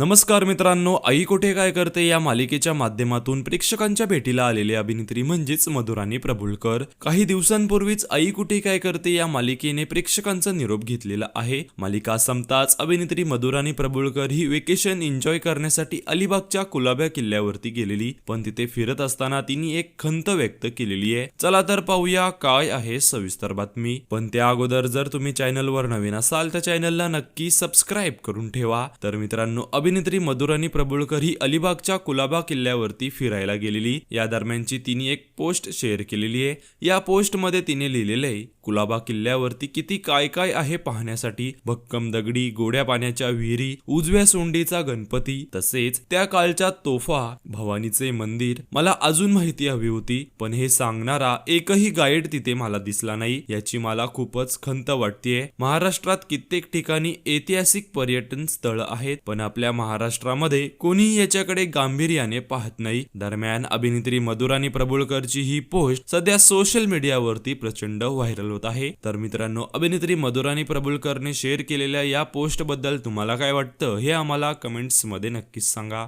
नमस्कार मित्रांनो आई कुठे काय करते या मालिकेच्या माध्यमातून प्रेक्षकांच्या भेटीला आलेली अभिनेत्री म्हणजेच मधुराणी प्रभुलकर. काही दिवसांपूर्वीच आई कुठे काय करते या मालिकेने प्रेक्षकांचा निरोप घेतलेला आहे. मालिका संपताच अभिनेत्री मधुराणी प्रभुलकर ही वेकेशन एन्जॉय करण्यासाठी अलिबागच्या कुलाब्या किल्ल्यावरती गेलेली पण तिथे फिरत असताना तिने एक खंत व्यक्त केलेली आहे. चला तर पाहूया काय आहे सविस्तर बातमी. पण त्या अगोदर जर तुम्ही चॅनलवर नवीन असाल तर चॅनलला नक्की सबस्क्राईब करून ठेवा. तर मित्रांनो अभिनेत्री मधुराणी प्रभुळकर ही अलिबागच्या कुलाबा किल्ल्यावरती फिरायला गेलेली. या दरम्यानची तिने एक पोस्ट शेअर केलेली आहे. या पोस्टमध्ये तिने लिहिलेले आहे कुलाबा किल्ल्यावरती किती काय काय आहे पाहण्यासाठी भक्कम दगडी गोड्या पाण्याच्या विहिरी उजव्या सोंडीचा गणपती तसेच त्या काळच्या तोफा भवानीचे मंदिर. मला अजून माहिती हवी होती पण हे सांगणारा एकही गाईड तिथे मला दिसला नाही याची मला खूपच खंत वाटतेय. महाराष्ट्रात कित्येक ठिकाणी ऐतिहासिक पर्यटन स्थळ आहेत पण आपल्या महाराष्ट्रामध्ये कोणीही याच्याकडे गांभीर्याने पाहत नाही. दरम्यान अभिनेत्री मधुराणी प्रभुळकरची ही पोस्ट सध्या सोशल मीडियावरती प्रचंड व्हायरल होत आहे. तर मित्रांनो अभिनेत्री मधुराणी प्रभुलकरने शेअर केलेल्या या पोस्टबद्दल तुम्हाला काय वाटतं हे आम्हाला कमेंट्समध्ये नक्कीच सांगा.